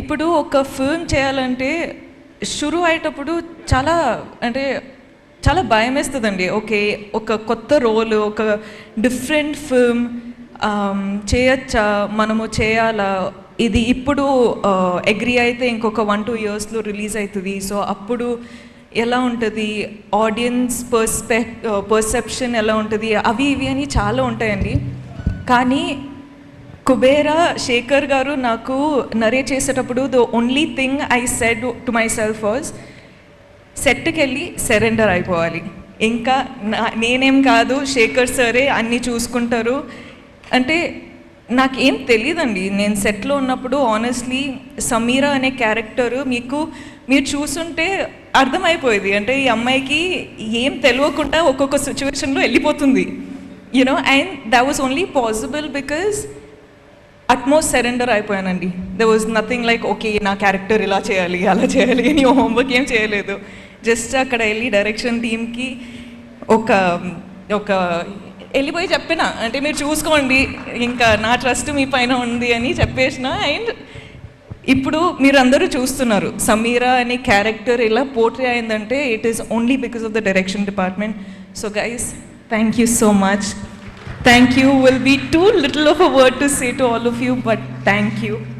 ఇప్పుడు ఒక ఫిల్మ్ చేయాలంటే షురు అయ్యేటప్పుడు చాలా అంటే చాలా భయం వేస్తుందండి. ఓకే ఒక కొత్త రోల్ ఒక డిఫరెంట్ ఫిల్మ్ um, చేయొచ్చా? మనము చేయాలా? ఇది ఇప్పుడు uh, అగ్రి అయితే ఇంకొక వన్ టూ ఇయర్స్లో రిలీజ్ అవుతుంది సో అప్పుడు ఎలా ఉంటుంది? ఆడియన్స్ పర్స్పెక్ పర్సెప్షన్ ఎలా ఉంటుంది? అవి ఇవి అని చాలా ఉంటాయండి. కానీ కుబేరా శేఖర్ గారు నాకు నరేట్ చేసేటప్పుడు the only thing I said to my self సెట్కి వెళ్ళి సరెండర్ అయిపోవాలి. ఇంకా నా- నేనేం కాదు శేఖర్ సరే అన్నీ చూసుకుంటారు. అంటే నాకేం తెలియదండి నేను సెట్లో ఉన్నప్పుడు ఆనెస్ట్లీ సమీరా అనే క్యారెక్టర్ మీకు మీరు చూసుంటే అర్థమైపోయేది. అంటే ఈ అమ్మాయికి ఏం తెలియకుండా ఒక్కొక్క సిచ్యువేషన్లో వెళ్ళిపోతుంది. You know and that was only possible because utmost surrender అయిపోయానండి. They was nothing like okay నా క్యారెక్టర్ ఇలా చేయాలి అలా చేయాలి అని హోంవర్క్ ఏం చేయలేదు. జస్ట్ అక్కడ వెళ్ళి డైరెక్షన్ టీమ్కి ఒక ఒక వెళ్ళిపోయి చెప్పిన. అంటే మీరు చూసుకోండి ఇంకా నా ట్రస్ట్ మీ పైన ఉంది అని చెప్పేసిన. అండ్ ఇప్పుడు మీరు అందరూ చూస్తున్నారు సమీరా అనే క్యారెక్టర్ ఇలా పోర్ట్రే అయిందంటే it is only because of the direction department so guys thank you so much thank you will be too little of a word to say to all of you, but thank you.